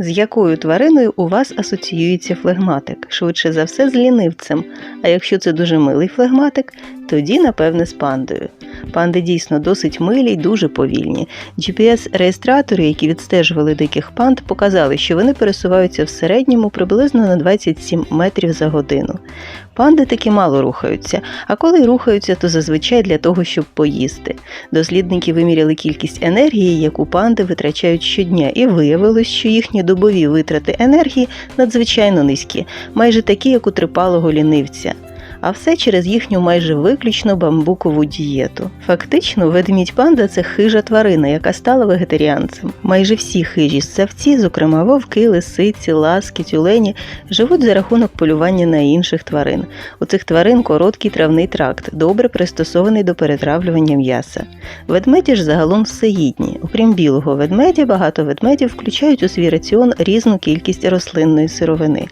З якою твариною у вас асоціюється флегматик? Швидше за все, з лінивцем. А якщо це дуже милий флегматик, тоді, напевне, з пандою. Панди дійсно досить милі й дуже повільні. GPS-реєстратори, які відстежували диких панд, показали, що вони пересуваються в середньому приблизно на 27 метрів за годину. Панди таки мало рухаються, а коли рухаються, то зазвичай для того, щоб поїсти. Дослідники виміряли кількість енергії, яку панди витрачають щодня, і виявилось, що їхні добові витрати енергії надзвичайно низькі, майже такі, як у трипалого лінивця. А все через їхню майже виключно бамбукову дієту. Фактично, ведмідь панда це хижа тварина, яка стала вегетаріанцем. Майже всі хижі ссавці, зокрема вовки, лисиці, ласки, тюлені, живуть за рахунок полювання на інших тварин. У цих тварин короткий травний тракт, добре пристосований до перетравлювання м'яса. Ведмеді ж загалом всеїдні. Окрім білого ведмедя, багато ведмедів включають у свій раціон різну кількість рослинної сировини.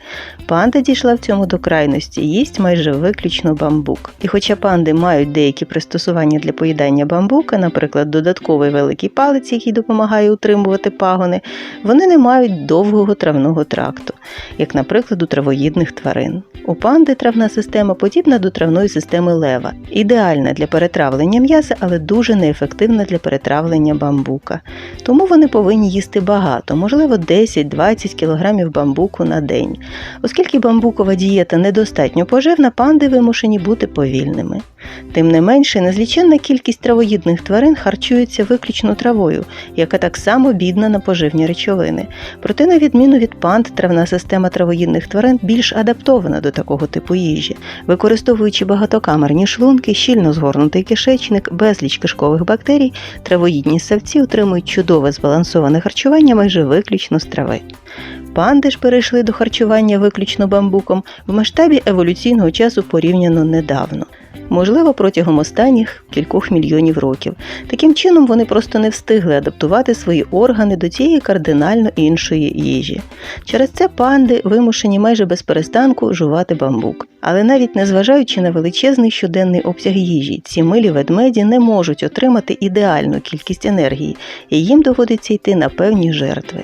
Панда дійшла в цьому до крайності, їсть майже виключно бамбук. І хоча панди мають деякі пристосування для поїдання бамбука, наприклад, додатковий великий палець, який допомагає утримувати пагони, вони не мають довгого травного тракту, як, наприклад, у травоїдних тварин. У панди травна система подібна до травної системи лева, ідеальна для перетравлення м'яса, але дуже неефективна для перетравлення бамбука. Тому вони повинні їсти багато, можливо, 10-20 кг бамбуку на день. Оскільки бамбукова дієта недостатньо поживна, панди вимушені бути повільними. Тим не менше, незліченна кількість травоїдних тварин харчується виключно травою, яка так само бідна на поживні речовини. Проте, на відміну від панд, травна система травоїдних тварин більш адаптована до такого типу їжі, використовуючи багатокамерні шлунки, щільно згорнутий кишечник, безліч кишкових бактерій, травоїдні савці отримують чудове збалансоване харчування майже виключно з трави. Панди ж перейшли до харчування виключно бамбуком в масштабі еволюційного часу порівняно недавно. Можливо, протягом останніх кількох мільйонів років. Таким чином вони просто не встигли адаптувати свої органи до цієї кардинально іншої їжі. Через це панди вимушені майже без перестанку жувати бамбук. Але навіть незважаючи на величезний щоденний обсяг їжі, ці милі ведмеді не можуть отримати ідеальну кількість енергії, і їм доводиться йти на певні жертви.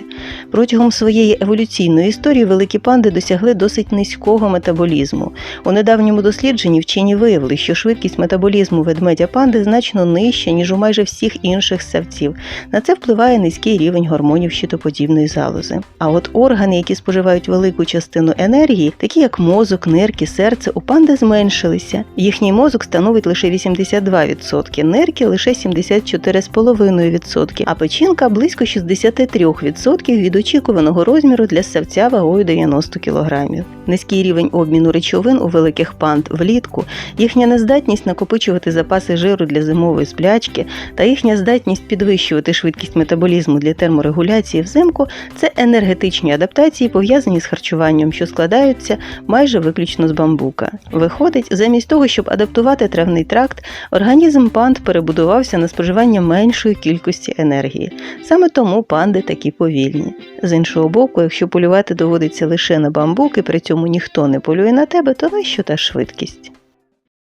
Протягом своєї еволюційної історії великі панди досягли досить низького метаболізму. У недавньому дослідженні вчені виявили, що швидкість метаболізму ведмедя панди значно нижча, ніж у майже всіх інших ссавців. На це впливає низький рівень гормонів щитоподібної залози. А от органи, які споживають велику частину енергії, такі як мозок, нирки, серце, у панди зменшилися. Їхній мозок становить лише 82%, нирки лише 74,5%, а печінка близько 63% від очікуваного розміру для ссавця вагою 90 кг. Низький рівень обміну речовин у великих панд влітку, їхня нездатність накопичувати запаси жиру для зимової сплячки та їхня здатність підвищувати швидкість метаболізму для терморегуляції взимку це енергетичні адаптації, пов'язані з харчуванням, що складаються майже виключно з бамбука. Виходить, замість того, щоб адаптувати травний тракт, організм панд перебудувався на споживання меншої кількості енергії. Саме тому панди такі повільні. З іншого боку, якщо полювати доводиться лише на бамбук і при цьому ніхто не полює на тебе, то нащо та швидкість?